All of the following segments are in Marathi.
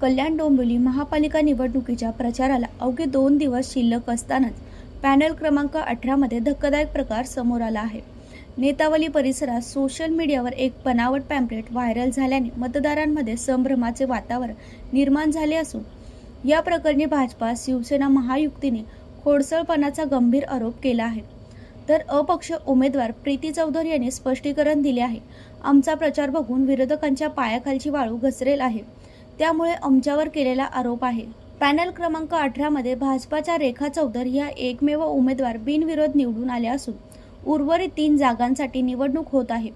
कल्याण डोंबिवली महापालिका निवडणुकीच्या प्रचाराला अवघे दोन दिवस शिल्लक असतानाच पॅनल क्रमांक अठरामध्ये धक्कादायक प्रकार समोर आला आहे. नेतावली परिसरात सोशल मीडियावर एक बनावट पॅम्पलेट व्हायरल झाल्याने मतदारांमध्ये संभ्रमाचे वातावरण निर्माण झाले असून या प्रकरणी भाजपा शिवसेना महायुक्तीने खोडसळपणाचा गंभीर आरोप केला आहे. तर अपक्ष उमेदवार प्रीती चौधरी यांनी स्पष्टीकरण दिले आहे. आमचा प्रचार बघून विरोधकांच्या पायाखालची वाळू घसरेल आहे. त्यामुळे आमच्यावर केलेला आरोप आहे. पॅनल क्रमांक अठरामध्ये भाजपाच्या रेखा चौधरी ह्या एकमेव उमेदवार बिनविरोध निवडून आल्या असून उर्वरित तीन जागांसाठी निवडणूक होत आहे.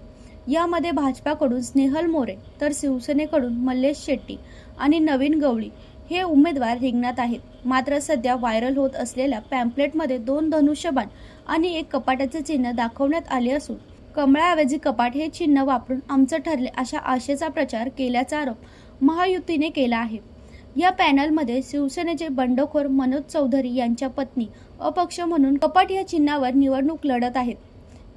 यामध्ये भाजपाकडून स्नेहल मोरे तर शिवसेनेकडून मल्लेश शेट्टी आणि नवीन गवळी हे उमेदवार रिंगणात आहेत. मात्र सध्या व्हायरल होत असलेल्या पॅम्पलेटमध्ये दोन धनुष्यबाण आणि एक कपाटाचे चिन्ह दाखवण्यात आले असून कमळाऐवजी कपाट हे चिन्ह वापरून आमचं ठरले अशा आशेचा प्रचार केल्याचा आरोप महायुतीने केला आहे. या पॅनलमध्ये शिवसेनेचे बंडखोर मनोज चौधरी यांच्या पत्नी अपक्ष म्हणून कपाट या चिन्हावर निवडणूक लढत आहेत.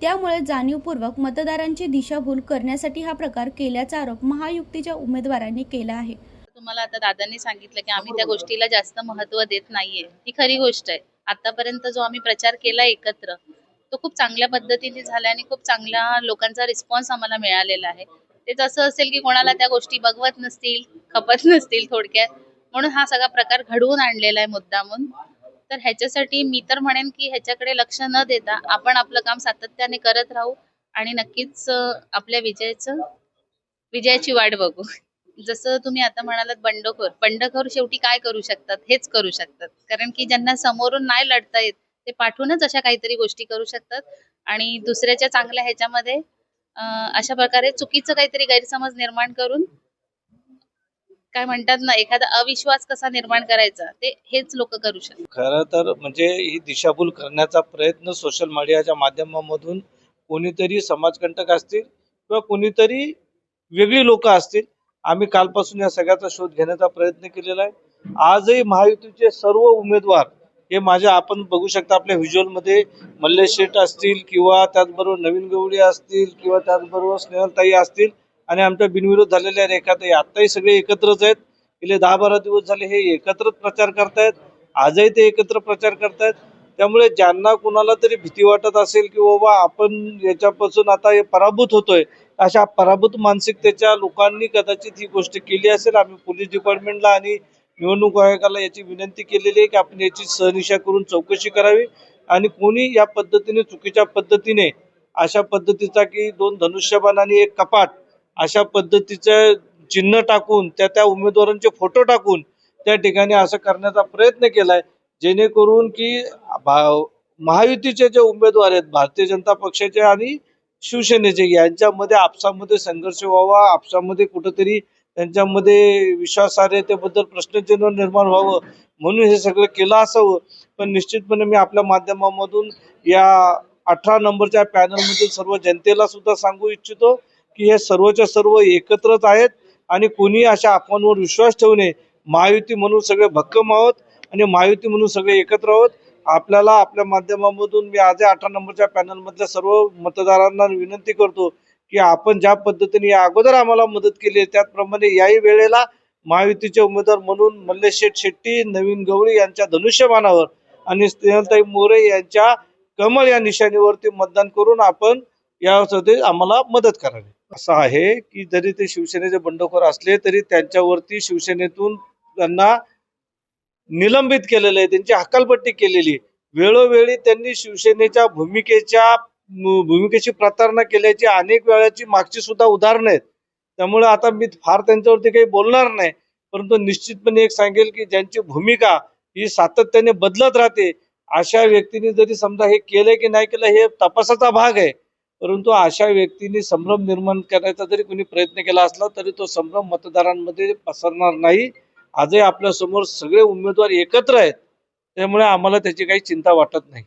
त्यामुळे जाणीवपूर्वक मतदारांची दिशाभूल करण्यासाठी हा प्रकार केल्याचा आरोप महायुतीच्या उमेदवारांनी केला आहे. तुम्हाला आता दादांनी सांगितलं की आम्ही त्या गोष्टीला जास्त महत्त्व देत नाहीये. ही खरी गोष्ट आहे. आतापर्यंत जो आम्ही प्रचार केला एकत्र तो खूप चांगल्या पद्धतीने झाला आणि खूप चांगल्या लोकांचा रिस्पॉन्स आम्हाला मिळालेला आहे. तेच असं असेल की कोणाला त्या गोष्टी बघवत नसतील खपत नसतील थोडक्यात म्हणून हा सगळा प्रकार घडवून आणलेला आहे मुद्दामून तर ह्याच्यासाठी मी तर म्हणेन की ह्याच्याकडे लक्ष न देता आपण आपलं काम सातत्याने करत राहू आणि नक्कीच आपल्या विजयाचं विजयाची वाट बघू. जसं तुम्ही आता म्हणालात बंडखोर बंडखोर शेवटी काय करू शकतात? हेच करू शकतात. कारण की ज्यांना समोरून नाही लढता येत ते पाठवूनच अशा काहीतरी गोष्टी करू शकतात. आणि दुसऱ्याच्या चांगल्या ह्याच्यामध्ये अशा प्रकारे चुकीचं काहीतरी गैरसमज निर्माण करून काय म्हणतात ना एखादा अविश्वास कसा निर्माण करायचा ते हेच लोक करू शकतात. खरं तर म्हणजे ही दिशाभूल करण्याचा प्रयत्न सोशल मीडियाच्या माध्यमामधून कोणीतरी समाजकंटक असतील किंवा कोणीतरी वेगळी लोक असतील आम्ही कालपासून या सगळ्याचा शोध घेण्याचा प्रयत्न केलेला आहे. आजही महायुतीचे सर्व उमेदवार हे माझ्या आपण बघू शकता आपल्या व्हिज्युअलमध्ये मल्लेश शेठ असतील किंवा त्याचबरोबर नवीन गवळी असतील किंवा त्याचबरोबर स्नेहलताई असतील आणि आमच्या बिनविरोध झालेल्या रेखाताई. आत्ताही सगळे एकत्रच आहेत. गेले दहा बारा दिवस झाले हे एकत्रच प्रचार करतायत. आजही ते एकत्र प्रचार करतायत. त्यामुळे ज्यांना कुणाला तरी भीती वाटत असेल की बाबा आपण याच्यापासून आता हे पराभूत होतोय अशा पराभूत मानसिकतेच्या लोकांनी कदाचित ही गोष्ट केली असेल. आम्ही पोलीस डिपार्टमेंटला आणि निवडणूक आयोगाला याची विनंती केलेली आहे की आपण याची सहनिशा करून चौकशी करावी आणि कोणी या पद्धतीने चुकीच्या पद्धतीने अशा पद्धतीचा की दोन धनुष्यबाण आणि एक कपाट अशा पद्धतीचं चिन्ह टाकून त्या त्या उमेदवारांचे फोटो टाकून त्या ठिकाणी असं करण्याचा प्रयत्न केलाय जेणेकरून की भा- महायुतीचे जे उमेदवार आहेत भारतीय जनता पक्षाचे आणि शिवसेनेचे यांच्यामध्ये आपसामध्ये संघर्ष व्हावा आपसामध्ये कुठंतरी त्यांच्यामध्ये विश्वासार्हतेबद्दल प्रश्नचिन्ह निर्माण व्हावं म्हणून हे सगळं केलं असावं. पण निश्चितपणे मी आपल्या माध्यमामधून या अठरा नंबरच्या पॅनलमधील सर्व जनतेला सुद्धा सांगू इच्छितो की हे सर्वच्या सर्व एकत्रच आहेत आणि कोणी अशा अफवांवर विश्वास ठेवू नये. महायुती म्हणून सगळे भक्कम आहोत आणि महायुती म्हणून सगळे एकत्र आहोत. आपल्याला आपल्या माध्यमामधून मी आज अठरा नंबरच्या पॅनलमधल्या सर्व मतदारांना विनंती करतो की आपण ज्या पद्धतीने या अगोदर आम्हाला मदत केली आहे त्याचप्रमाणे याही वेळेला महायुतीचे उमेदवार म्हणून मल्लेश शेट्टी नवीन गवळी यांच्या धनुष्यबाणावर आणि स्नेहलताई मोरे यांच्या कमल या निशाणीवरती मतदान करून आपण यासाठी आम्हाला मदत करावी असं आहे की जरी ते शिवसेनेचे बंडखोर असले तरी त्यांच्यावरती शिवसेनेतून त्यांना निलंबित केलेलं आहे त्यांची हकालपट्टी केलेली आहे. वेळोवेळी त्यांनी शिवसेनेच्या भूमिकेच्या भूमिकेची प्रतारणा केल्याची अनेक वेळाची मागची सुद्धा उदाहरणं आहेत. त्यामुळे आता मी फार त्यांच्यावरती काही बोलणार नाही. परंतु निश्चितपणे एक सांगेल की ज्यांची भूमिका ही सातत्याने बदलत राहते अशा व्यक्तीने जरी समजा हे केलं की नाही केलं हे तपासाचा भाग आहे. परंतु अशा व्यक्तीने संभ्रम निर्माण करण्याचा जरी कोणी प्रयत्न केला असला तरी तो संभ्रम मतदारांमध्ये पसरणार नाही. आजही आपल्यासमोर सगळे उमेदवार एकत्र आहेत. त्यामुळे आम्हाला त्याची काही चिंता वाटत नाही.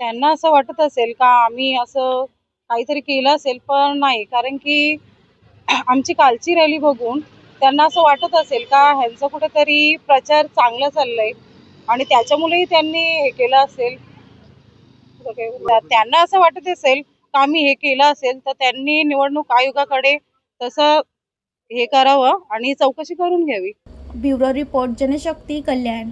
त्यांना असं वाटत असेल का आम्ही असं काहीतरी केलं असेल पण नाही. कारण की आमची कालची रॅली बघून त्यांना असं वाटत असेल का ह्यांचं कुठेतरी प्रचार चांगला चाललाय आणि त्याच्यामुळेही त्यांनी हे केलं असेल. त्यांना असं वाटत असेल का आम्ही हे केलं असेल तर त्यांनी निवडणूक आयोगाकडे तसं हे करावं आणि चौकशी करून घ्यावी. Bureau report Janshakti Kalyan.